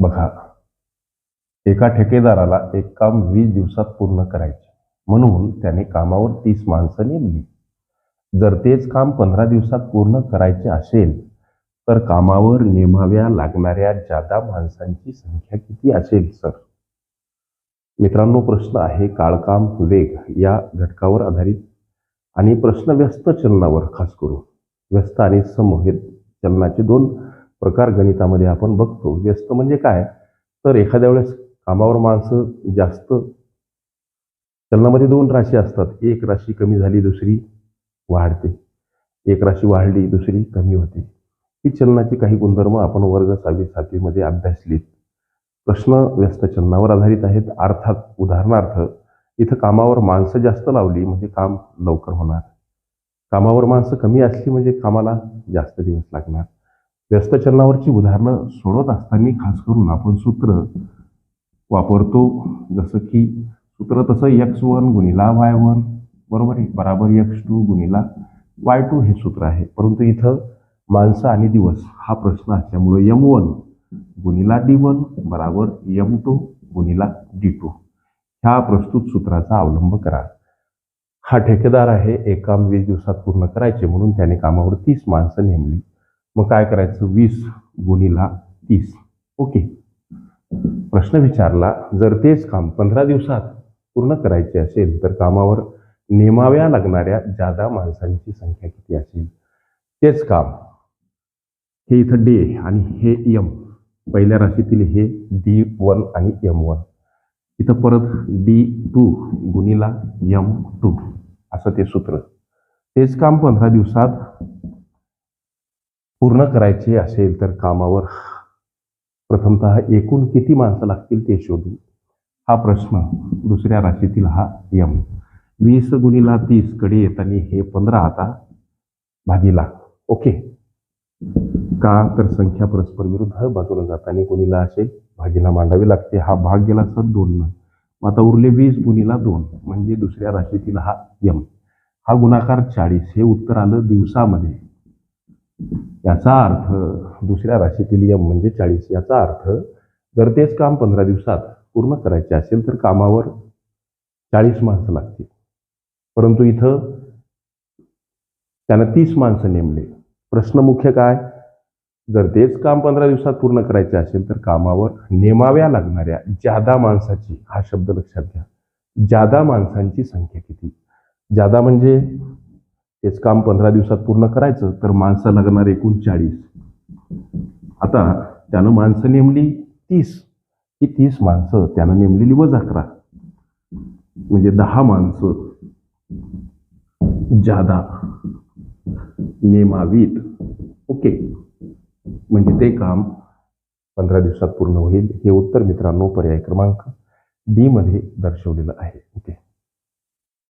बघा एका ठेकेदाराला एक काम वीस दिवसात पूर्ण करायचे. म्हणून त्याने कामावर तीस माणसं नेमली. जर तेच काम पंधरा दिवसात पूर्ण करायचे असेल तर कामावर नेमाव्या लागणाऱ्या जादा माणसांची संख्या किती असेल सर? मित्रांनो प्रश्न आहे काळकाम वेग या घटकावर आधारित आणि प्रश्न व्यस्त चलनावर खास करून. व्यस्त आणि सम हे चलनाचे दोन प्रकार गणितामध्ये आपण बघतो व्यस्त म्हणजे काय? तर एखाद्या वेळेस कामावर माणसं जास्त चलनामध्ये दोन राशी असतात. एक राशी कमी झाली दुसरी वाढते. एक राशी वाढली दुसरी कमी होते. ही चलनाची काही गुणधर्म आपण वर्ग सहावी सातवीमध्ये अभ्यासलीत प्रश्न व्यस्त चलनावर आधारित आहेत. अर्थात उदाहरणार्थ इथं कामावर माणसं जास्त लावली म्हणजे काम लवकर होणार. कामावर माणसं कमी असली म्हणजे कामाला जास्त दिवस लागणार. व्यस्त चलनावरची उदाहरणं सोडवत असताना खास करून आपण सूत्र वापरतो. जसं की सूत्र तसं यक्स वन गुणिला वाय वन बरोबर आहे? बराबर यक्स टू गुणिला वाय टू हे सूत्र आहे. परंतु इथं माणसं आणि दिवस हा प्रश्न असल्यामुळे यम वन गुणिला डी वन बराबर यम टू गुणिला डी टू ह्या प्रस्तुत सूत्राचा अवलंब करा. हा ठेकेदार आहे एक काम वीस दिवसात पूर्ण करायचे म्हणून त्याने कामावर तीस माणसं नेमली. मग काय करायचं? वीस गुणिला तीस. ओके. प्रश्न विचारला जर तेच काम पंधरा दिवसात पूर्ण करायचे असेल तर कामावर नेमाव्या लागणाऱ्या जादा माणसांची संख्या किती असेल? तेच काम. हे इथं डे आणि हे यम. पहिल्या राशीतील हे डी वन आणि यम वन. इथं परत डी टू गुणिला यम टू. असं ते सूत्र. तेच काम पंधरा दिवसात पूर्ण करायचे असेल तर कामावर प्रथमतः एकूण किती माणसं लागतील ते शोधू. हा प्रश्न दुसऱ्या राशीतील हा यम. वीस गुणीला तीसकडे येताना हे पंधरा आता भागीला ओके. का? तर संख्या परस्पर विरुद्ध बाजूला जाताना गुणीला असे भागीला मांडावी लागते. हा भाग गेला सर दोन. मग आता उरले वीस गुणीला दोन. म्हणजे दुसऱ्या राशीतील हा यम. हा गुणाकार चाळीस. हे उत्तर आलं दिवसामध्ये. याचा अर्थ दुसऱ्या राशीतील यम म्हणजे चाळीस. याचा अर्थ जर तेच काम पंधरा दिवसात पूर्ण करायचे असेल तर कामावर चाळीस माणसं लागतील. परंतु इथं त्यानं तीस माणसं नेमले. प्रश्न मुख्य काय? जर तेच काम पंधरा दिवसात पूर्ण करायचे असेल तर कामावर नेमाव्या लागणाऱ्या जादा माणसाची हा शब्द लक्षात घ्या जादा माणसांची संख्या किती? जादा म्हणजे तेच काम पंधरा दिवसात पूर्ण करायचं तर माणसं लागणार एकूण चाळीस आता त्यानं माणसं नेमली तीस. ही तीस माणसं त्यानं नेमलेली वजा अकरा म्हणजे दहा माणसं जादा नेमावीत. ओके. म्हणजे ते काम पंधरा दिवसात पूर्ण होईल. हे उत्तर मित्रांनो पर्याय क्रमांक डी मध्ये दर्शवलेलं आहे. ओके.